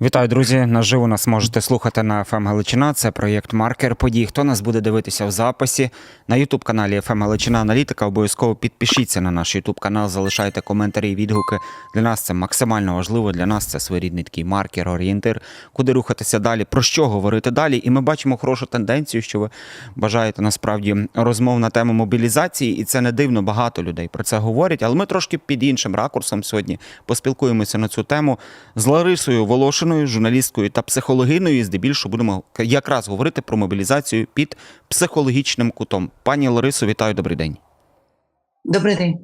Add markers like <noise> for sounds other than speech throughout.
Вітаю, друзі! Наживо нас можете слухати на ФМ Галичина. Це проєкт Маркер подій. Хто нас буде дивитися в записі на Ютуб каналі ФМ Галичина Аналітика? Обов'язково підпишіться на наш Ютуб канал, залишайте коментарі, відгуки. Для нас це максимально важливо. Для нас це своєрідний такий маркер, орієнтир, куди рухатися далі, про що говорити далі. І ми бачимо хорошу тенденцію, що ви бажаєте насправді розмов на тему мобілізації, і це не дивно. Багато людей про це говорять. Але ми трошки під іншим ракурсом сьогодні поспілкуємося на цю тему з Ларисою Волошиною, журналісткою та психологиною. І здебільшого будемо якраз говорити про мобілізацію під психологічним кутом. Пані Ларисо, вітаю, добрий день. Добрий день.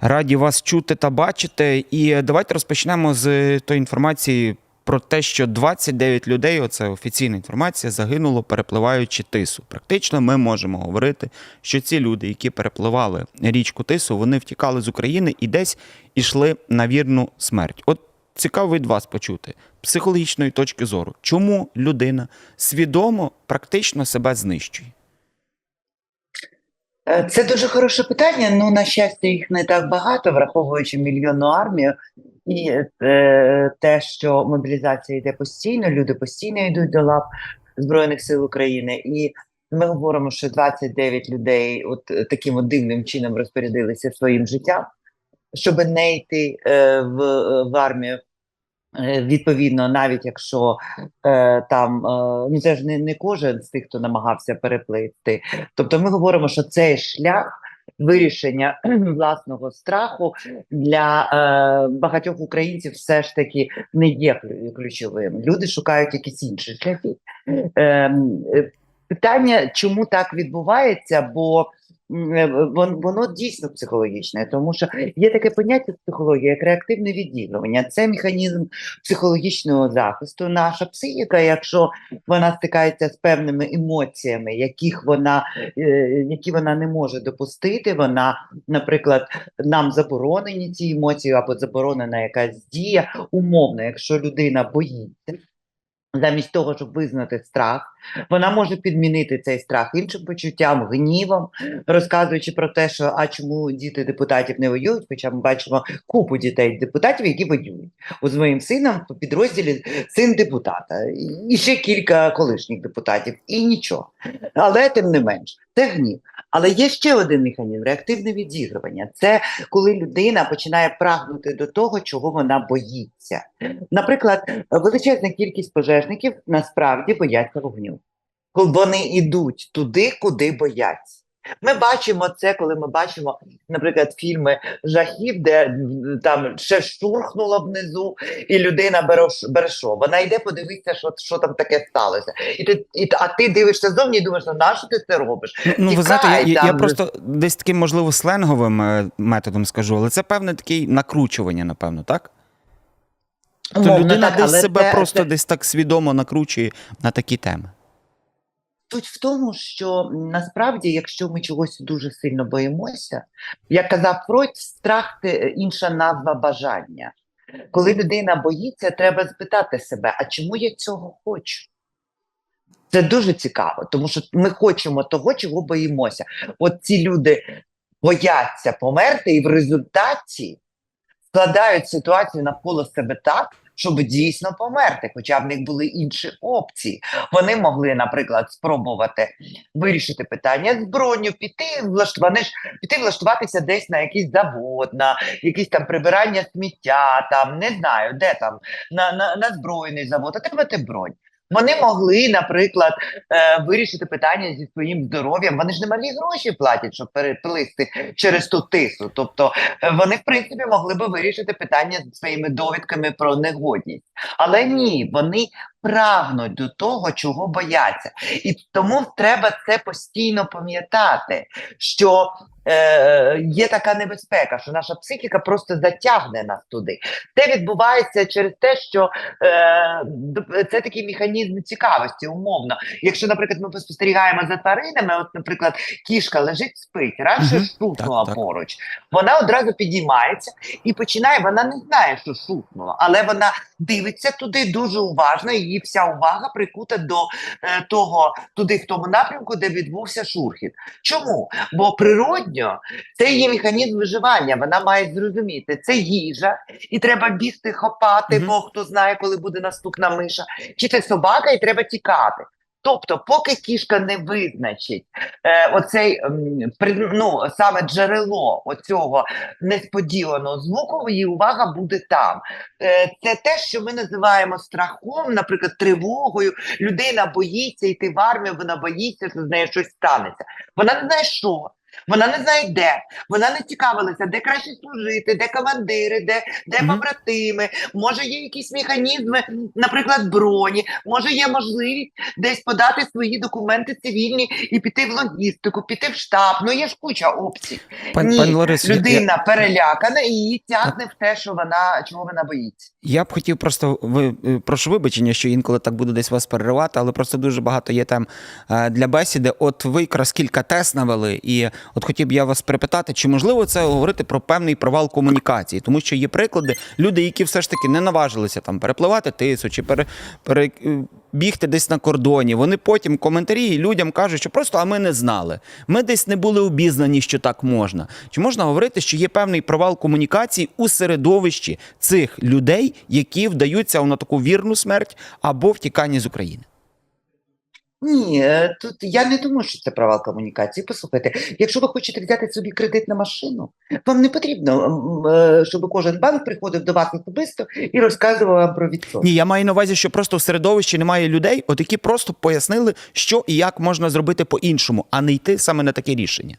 Раді вас чути та бачити. І давайте розпочнемо з тої інформації про те, що 29 людей, оце офіційна інформація, загинуло, перепливаючи тису. Практично ми можемо говорити, що ці люди, які перепливали річку Тису, вони втікали з України і десь ішли на вірну смерть. От цікаво від вас почути психологічної точки зору, чому людина свідомо практично себе знищує. Е, Це дуже хороше питання. Ну, на щастя, їх не так багато, враховуючи мільйонну армію. І е, те, що мобілізація йде постійно, люди постійно йдуть до лав Збройних сил України. І ми говоримо, що 29 людей от е, таким от дивним чином розпорядилися своїм життям, щоб не йти в, в армію. Е, Відповідно, навіть якщо е, там е, ну це ж не, не кожен з тих, хто намагався переплисти. Тобто, ми говоримо, що цей шлях вирішення <clears throat> власного страху для е, багатьох українців все ж таки не є клю- ключовим. Люди шукають якісь інші шляхи. Ем, е, питання, чому так відбувається, бо воно дійсно психологічне, тому що є таке поняття психології, як реактивне відділення. Це механізм психологічного захисту. Наша психіка, якщо вона стикається з певними емоціями, яких вона, е, які вона не може допустити, вона, наприклад, нам заборонені ці емоції або заборонена якась дія. Умовно, якщо людина боїться. Замість того, щоб визнати страх, вона може підмінити цей страх іншим почуттям, гнівом, розказуючи про те, що а чому діти депутатів не воюють, хоча ми бачимо купу дітей депутатів, які воюють. У з моїм сином в підрозділі син депутата, і ще кілька колишніх депутатів, і нічого. Але тим не менш, це гнів. Але є ще один механізм реактивне відігрування. Це коли людина починає прагнути до того, чого вона боїться. Наприклад, величезна кількість пожежників насправді бояться вогню. Вони йдуть туди, куди бояться. Ми бачимо це, коли ми бачимо, наприклад, фільми жахів, де там ще штурхнуло внизу, і людина бере, ш- бере що? Вона йде подивитися, що, що там таке сталося. І ти, і, а ти дивишся зовні і думаєш, ну нащо ти це робиш? Ну, ну ви знаєте, я, я, я просто десь таким, можливо, сленговим е, методом скажу, але це певне таке накручування, напевно, так? То Умовно людина так, десь себе це- просто це- десь так свідомо накручує на такі теми. Суть в тому, що насправді, якщо ми чогось дуже сильно боїмося, як казав Фройд, страх це інша назва бажання. Коли людина боїться, треба спитати себе, а чому я цього хочу? Це дуже цікаво, тому що ми хочемо того, чого боїмося. От ці люди бояться померти, і в результаті складають ситуацію навколо себе так, щоб дійсно померти, хоча в них були інші опції. Вони могли, наприклад, спробувати вирішити питання з броню, піти влаштувати, піти влаштуватися десь на якийсь завод, на якісь там прибирання сміття, там не знаю, де там, на, на, на збройний завод, отримати бронь. Вони могли, наприклад, е, вирішити питання зі своїм здоров'ям. Вони ж не малі гроші платять, щоб переплисти через ту тису. Тобто е, вони, в принципі, могли би вирішити питання зі своїми довідками про негодність. Але ні, вони прагнуть до того, чого бояться. І тому треба це постійно пам'ятати, що е, є така небезпека, що наша психіка просто затягне нас туди. Це відбувається через те, що е, це такий механізм цікавості, умовно. Якщо, наприклад, ми спостерігаємо за тваринами, от, наприклад, кішка лежить, спить, Мгм. щось шухнула Так, так. поруч, вона одразу підіймається і починає. Вона не знає, що шухнуло, але вона дивиться. туди дуже уважно. Її вся увага прикута до е, того, туди в тому напрямку, де відбувся шурхіт. Чому? Бо природньо це її механізм виживання. Вона має зрозуміти, це їжа, і треба бігти, хопати, Мгм. бо хто знає, коли буде наступна миша, чи це собака, і треба тікати. Тобто, поки кішка не визначить е, оцей ну, саме джерело оцього несподіваного звуку, її увага буде там. Е, це те, що ми називаємо страхом, наприклад, тривогою. Людина боїться йти в армію, вона боїться, що з нею щось станеться. Вона не знає, що. Вона не знає де, вона не цікавилася, де краще служити, де командири, де, де Мгм. побратими. Може, є якісь механізми, наприклад, броні, може, є можливість десь подати свої документи цивільні і піти в логістику, піти в штаб. Ну є ж куча опцій. Пан, Ні, пані Ларисо, я- Людина перелякана і її тягне в те, що вона чого вона боїться. Я б хотів просто ви е, прошу вибачення, що інколи так буду десь вас переривати, але просто дуже багато є тем е, для бесіди. От ви якраз кілька тест навели, і от хотів б я вас припитати, чи можливо це говорити про певний провал комунікації, тому що є приклади, люди, які все ж таки не наважилися там перепливати тису чи пере, пере, е, бігти десь на кордоні. Вони потім коментарі людям кажуть, що просто а ми не знали. Ми десь не були обізнані, що так можна. Чи можна говорити, що є певний провал комунікації у середовищі цих людей, які вдаються на таку вірну смерть або втікання з України? Ні, е, тут я не думаю, що це провал комунікації. Послухайте, якщо ви хочете взяти собі кредит на машину, вам не потрібно, е, щоб кожен банк приходив до вас особисто і розказував вам про відсотки. Ні, я маю на увазі, що просто в середовищі немає людей, от які просто пояснили, що і як можна зробити по-іншому, а не йти саме на таке рішення.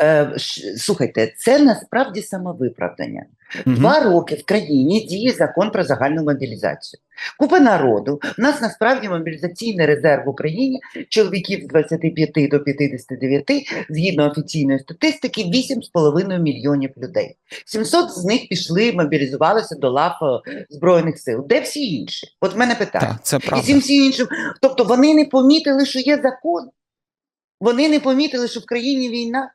Е, Слухайте, це насправді самовиправдання. Мгм. Два роки в країні діє закон про загальну мобілізацію. Купа народу. У нас насправді мобілізаційний резерв в Україні чоловіків з 25 до 59, згідно офіційної статистики, 8,5 мільйонів людей. 700 з них пішли, мобілізувалися до лав е, Збройних сил. Де всі інші? От мене питання. Так, це правда. цим всім іншим. Тобто вони не помітили, що є закон. Вони не помітили, що в країні війна.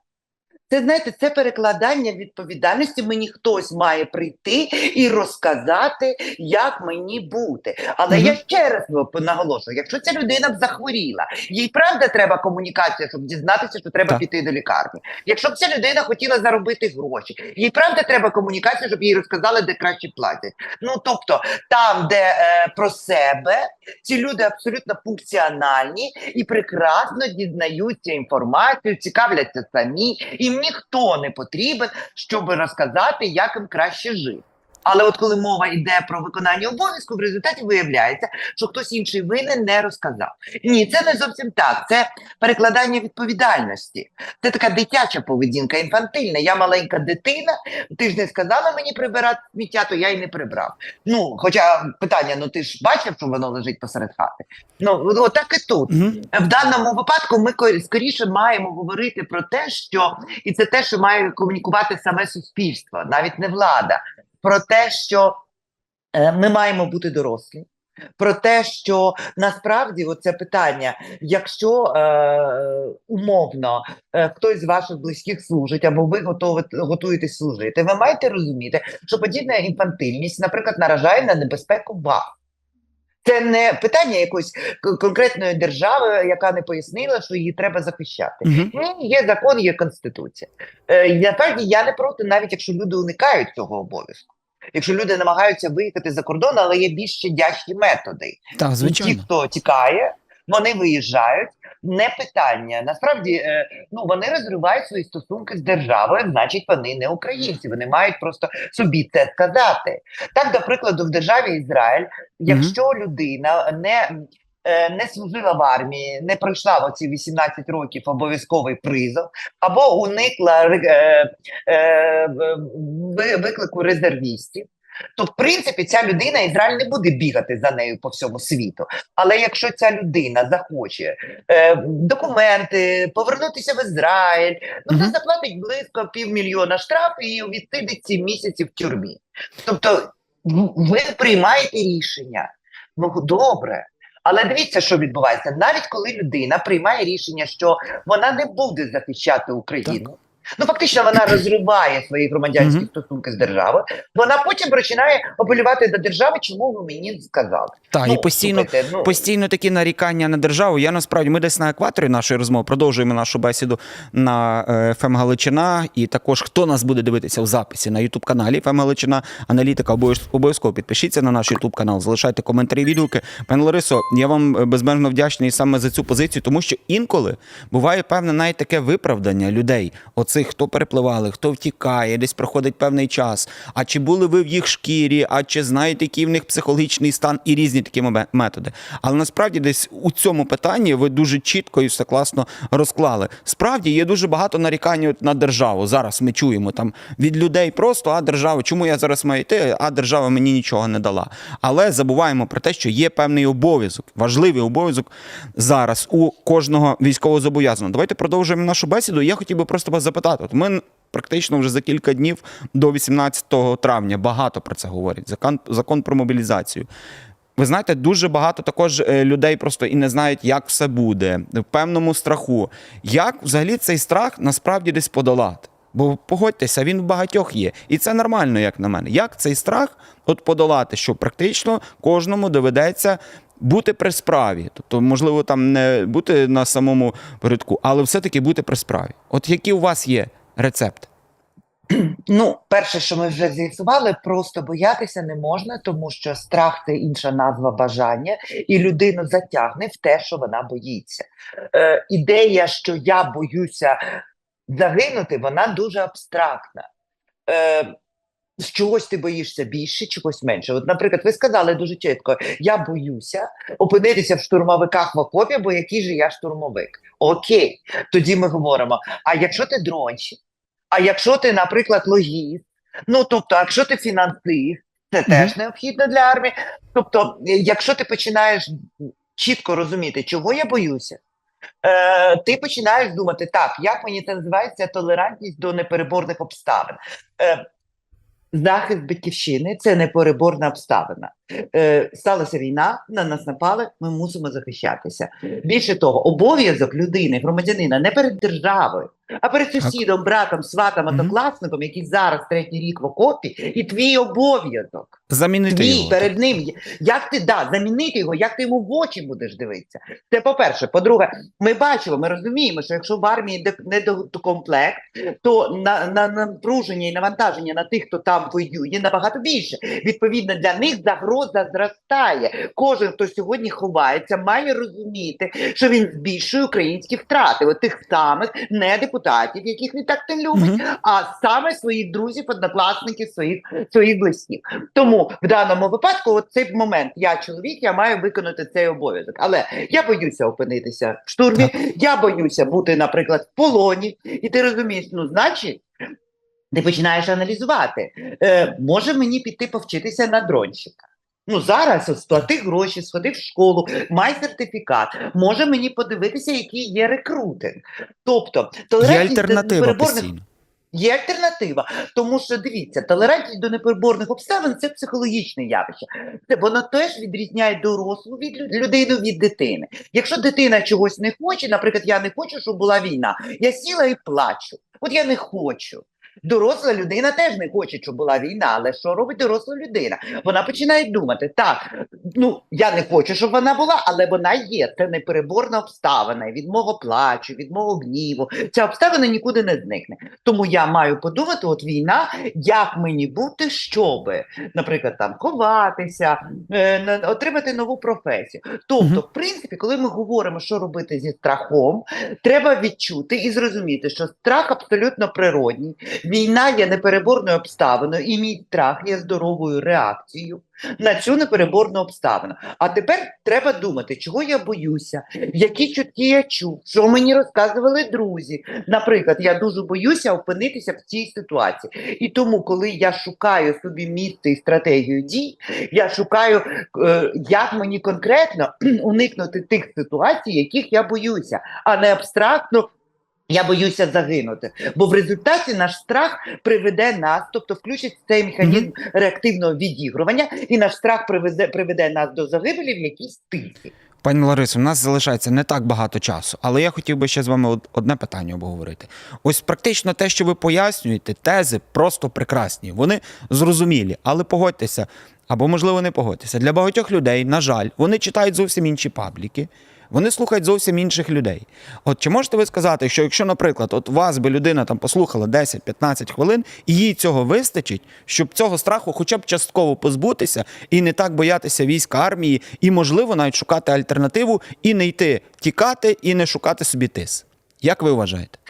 Це знаєте, це перекладання відповідальності. Мені хтось має прийти і розказати, як мені бути. Але Мгм. я ще раз наголошую: якщо ця людина б захворіла, їй правда треба комунікація, щоб дізнатися, що треба Так. піти до лікарні. Якщо б ця людина хотіла заробити гроші, їй правда треба комунікація, щоб їй розказали, де краще платять. Ну тобто, там, де е, про себе, ці люди абсолютно функціональні і прекрасно дізнаються інформацію, цікавляться самі. Ніхто не потрібен, щоб розказати, як їм краще жити. Але от коли мова йде про виконання обов'язку, в результаті виявляється, що хтось інший винен не розказав. Ні, це не зовсім так. Це перекладання відповідальності. Це така дитяча поведінка, інфантильна. Я маленька дитина, ти ж не сказала мені прибирати сміття, то я й не прибрав. Ну, хоча питання: ну ти ж бачив, що воно лежить посеред хати. Ну, отак і тут. Мгм. В даному випадку ми ко- скоріше маємо говорити про те, що і це те, що має комунікувати саме суспільство, навіть не влада, про те, що е, ми маємо бути дорослі. Про те, що насправді оце питання, якщо е, умовно е, хтось з ваших близьких служить, або ви готові, готуєтесь служити, ви маєте розуміти, що подібна інфантильність, наприклад, наражає на небезпеку вас. Це не питання якоїсь конкретної держави, яка не пояснила, що її треба захищати. Ні, є закон, є конституція. Е, насправді я не проти, навіть якщо люди уникають цього обов'язку. Якщо люди намагаються виїхати за кордон, але є більш щадящі методи. Так, І ті, хто тікає, вони виїжджають. Не питання. Насправді, е, ну вони розривають свої стосунки з державою, значить, вони не українці. Вони мають просто собі це сказати. Так, до прикладу, в державі Ізраїль, якщо людина не не служила в армії, не пройшла в оці 18 років обов'язковий призов, або уникла е, е, виклику резервістів, то в принципі ця людина Ізраїль не буде бігати за нею по всьому світу. Але якщо ця людина захоче е, документи, повернутися в Ізраїль, ну Мгм. заплатить близько півмільйона штраф і відсидить 7 місяців в тюрмі. Тобто ви приймаєте рішення. Ну добре. Але дивіться, що відбувається. Навіть коли людина приймає рішення, що вона не буде захищати Україну, Ну, фактично, вона розриває свої громадянські стосунки з державою. Вона потім починає апелювати до держави, чому ви мені сказали. Так, і постійно, слухайте, ну, постійно такі нарікання на державу. Я насправді ми десь на екваторі нашої розмови продовжуємо нашу бесіду на е, ФМ Галичина. І також хто нас буде дивитися в записі на Ютуб каналі ФМ Галичина, аналітика обов'яз- обов'язково підпишіться на наш Ютуб канал, залишайте коментарі, відгуки. Пане Ларисо, я вам е, безмежно вдячний саме за цю позицію, тому що інколи буває певне навіть таке виправдання людей, оцих, хто перепливали, хто втікає, десь проходить певний час. А чи були ви в їх шкірі, а чи знаєте, який в них психологічний стан і різні такі методи. Але насправді десь у цьому питанні ви дуже чітко і все класно розклали. Справді є дуже багато нарікань на державу. Зараз ми чуємо там від людей просто, а держава, чому я зараз маю йти, а держава мені нічого не дала. Але забуваємо про те, що є певний обов'язок, важливий обов'язок зараз у кожного військовозобов'язаного. Давайте продовжуємо нашу бесіду. Я хотів би просто вас запитати. От ми практично вже за кілька днів до 18 травня багато про це говорять. Закон, закон про мобілізацію. Ви знаєте, дуже багато також е, людей просто і не знають, як все буде, в певному страху. Як взагалі цей страх насправді десь подолати? Бо погодьтеся, він в багатьох є. І це нормально, як на мене. Як цей страх от подолати, що практично кожному доведеться бути при справі. Тобто, можливо, там не бути на самому передку, але все-таки бути при справі. От які у вас є рецепти? Ну, перше, що ми вже з'ясували, просто боятися не можна, тому що страх це інша назва бажання, і людину затягне в те, що вона боїться. Е, ідея, що я боюся загинути, вона дуже абстрактна. Е, з чогось ти боїшся більше, чогось менше. От, наприклад, ви сказали дуже чітко: я боюся опинитися в штурмовиках в окопі, бо який же я штурмовик. Окей, тоді ми говоримо: а якщо ти дронщик? А якщо ти, наприклад, логіст, ну тобто, якщо ти фінансист, це теж необхідно для армії. Тобто, е, якщо ти починаєш чітко розуміти, чого я боюся, е, ти починаєш думати, так, як мені це називається толерантність до непереборних обставин. Е, Захист батьківщини це непереборна обставина. Е, сталася війна, на нас напали, ми мусимо захищатися. Більше того, обов'язок людини, громадянина не перед державою, а перед сусідом, братом, сватом, однокласником, який зараз третій рік в окопі, і твій обов'язок. Замінити Твій його. перед ним. Як ти да, замінити його, як ти йому в очі будеш дивитися? Це по-перше. По-друге, ми бачимо, ми розуміємо, що якщо в армії де- недокомплект, то на, на напруження і навантаження на тих, хто там воює, набагато більше. Відповідно, для них загроза зростає. Кожен, хто сьогодні ховається, має розуміти, що він збільшує українські втрати. От тих самих не депутатів, яких він так не любить, Мгм. а саме своїх друзів, однокласників, своїх своїх близьких. Тому в даному випадку, от цей момент, я чоловік, я маю виконати цей обов'язок. Але я боюся опинитися в штурмі, я боюся бути, наприклад, в полоні, і ти розумієш, ну значить. Ти починаєш аналізувати. Е, може мені піти повчитися на дронщика? Ну зараз от сплати гроші, сходи в школу, май сертифікат. Може мені подивитися, який є рекрутинг. Тобто Є альтернатива непереборних постійно. Є альтернатива, тому що дивіться, толерантність до непереборних обставин це психологічне явище. Це воно теж відрізняє дорослу від лю- людину від дитини. Якщо дитина чогось не хоче, наприклад, я не хочу, щоб була війна, я сіла і плачу. От я не хочу. Доросла людина теж не хоче, щоб була війна, але що робить доросла людина? Вона починає думати: так, ну я не хочу, щоб вона була, але вона є. Це непереборна обставина. Від мого плачу, від мого гніву. Ця обставина нікуди не зникне. Тому я маю подумати: от війна, як мені бути, щоби, наприклад, там ховатися, е, отримати нову професію. Тобто, в принципі, коли ми говоримо, що робити зі страхом, треба відчути і зрозуміти, що страх абсолютно природній. Війна є непереборною обставиною, і мій страх є здоровою реакцією на цю непереборну обставину. А тепер треба думати, чого я боюся, які чутки я чув, що мені розказували друзі. Наприклад, я дуже боюся опинитися в цій ситуації. І тому, коли я шукаю собі місце і стратегію дій, я шукаю, е, як мені конкретно <clears throat> уникнути тих ситуацій, яких я боюся, а не абстрактно. Я боюся загинути, бо в результаті наш страх приведе нас, тобто включить цей механізм реактивного відігрування, і наш страх привезе, приведе нас до загибелі в якійсь тисі. Пані Ларисо, у нас залишається не так багато часу, але я хотів би ще з вами од- одне питання обговорити. Ось практично те, що ви пояснюєте, тези просто прекрасні. Вони зрозумілі, але погодьтеся, або можливо не погодьтеся. Для багатьох людей, на жаль, вони читають зовсім інші пабліки. Вони слухають зовсім інших людей. От чи можете ви сказати, що якщо, наприклад, от вас би людина там послухала 10-15 хвилин, і їй цього вистачить, щоб цього страху хоча б частково позбутися і не так боятися війська армії, і можливо навіть шукати альтернативу і не йти тікати і не шукати собі тис? Як ви вважаєте?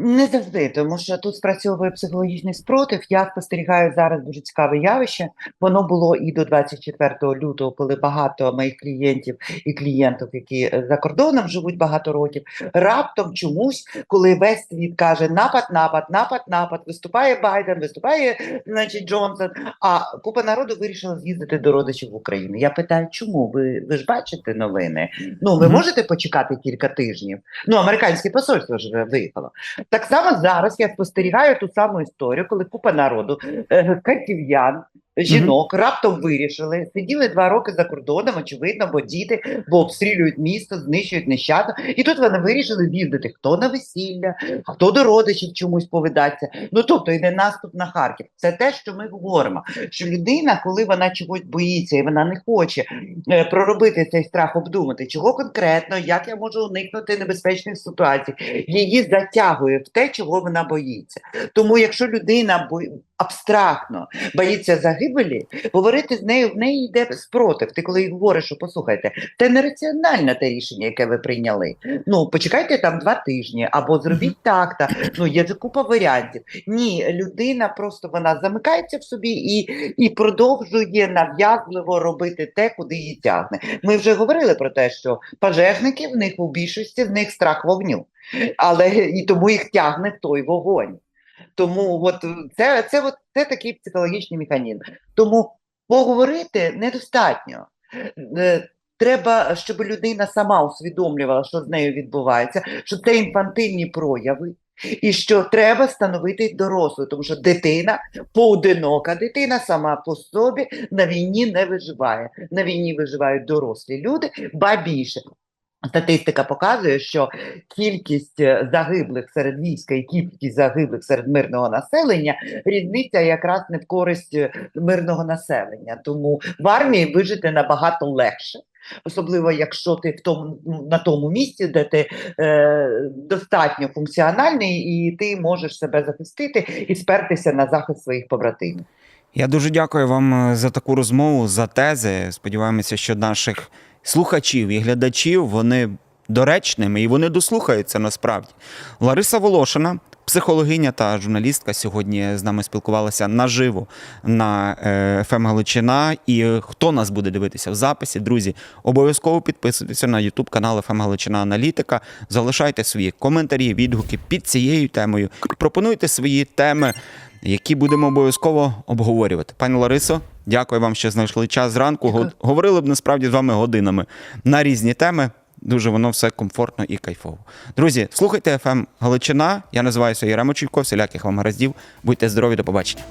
Не завжди, тому що тут спрацьовує психологічний спротив. Я спостерігаю зараз дуже цікаве явище. Воно було і до 24 лютого, коли багато моїх клієнтів і клієнток, які е, за кордоном живуть багато років, раптом чомусь, коли весь світ каже напад, напад, напад, напад, виступає Байден, виступає, значить, Джонсон. А купа народу вирішила з'їздити до родичів в Україну. Я питаю, чому ви, ви ж бачите новини? Ну, ви Мгм. можете почекати кілька тижнів? Ну, американське посольство ж виїхало. Так само зараз я спостерігаю ту саму історію, коли купа народу, е, харків'ян, жінок раптом вирішили, сиділи два роки за кордоном, очевидно, бо діти, бо обстрілюють місто, знищують нещадно. І тут вони вирішили з'їздити хто на весілля, хто до родичів чомусь повидаться. Ну тобто йде наступ на Харків. Це те, що ми говоримо. Що людина, коли вона чогось боїться і вона не хоче е, проробити цей страх, обдумати, чого конкретно, як я можу уникнути небезпечних ситуацій, її затягує в те, чого вона боїться. Тому, якщо людина бо... абстрактно боїться загибелі, говорити з нею в неї йде спротив. Ти коли їй говориш, що послухайте, це нераціональне те рішення, яке ви прийняли. Ну почекайте там два тижні, або зробіть так. та ну є ж купа варіантів. Ні, людина просто вона замикається в собі і, і продовжує нав'язливо робити те, куди її тягне. Ми вже говорили про те, що пожежники в них у більшості з них страх вогню, але і тому їх тягне в той вогонь. Тому от це, це, от, це такий психологічний механізм. Тому поговорити недостатньо. Е, Треба, щоб людина сама усвідомлювала, що з нею відбувається, що це інфантильні прояви, і що треба становити дорослу, тому що дитина поодинока, дитина сама по собі на війні не виживає. На війні виживають дорослі люди, ба більше. Статистика показує, що кількість е, загиблих серед війська і кількість загиблих серед мирного населення різниця якраз не в користь е, мирного населення. Тому в армії вижити набагато легше. Особливо, якщо ти в тому на тому місці, де ти е, достатньо функціональний, і ти можеш себе захистити і спертися на захист своїх побратимів. Я дуже дякую вам е, за таку розмову, за тези. Сподіваємося, що наших слухачів і глядачів вони доречними і вони дослухаються насправді. Лариса Волошина, психологиня та журналістка, сьогодні з нами спілкувалася наживо на е, ФМ Галичина. І хто нас буде дивитися в записі, друзі, обов'язково підписуйтеся на YouTube канал ФМ Галичина Аналітика. Залишайте свої коментарі, відгуки під цією темою. Пропонуйте свої теми які будемо обов'язково обговорювати. Пані Ларисо, дякую вам, що знайшли час зранку. Дякую. Говорили б насправді з вами годинами на різні теми. Дуже воно все комфортно і кайфово. Друзі, слухайте ФМ Галичина. Я називаюся Єремо Чуйко, всіляких вам гараздів. Будьте здорові, до побачення.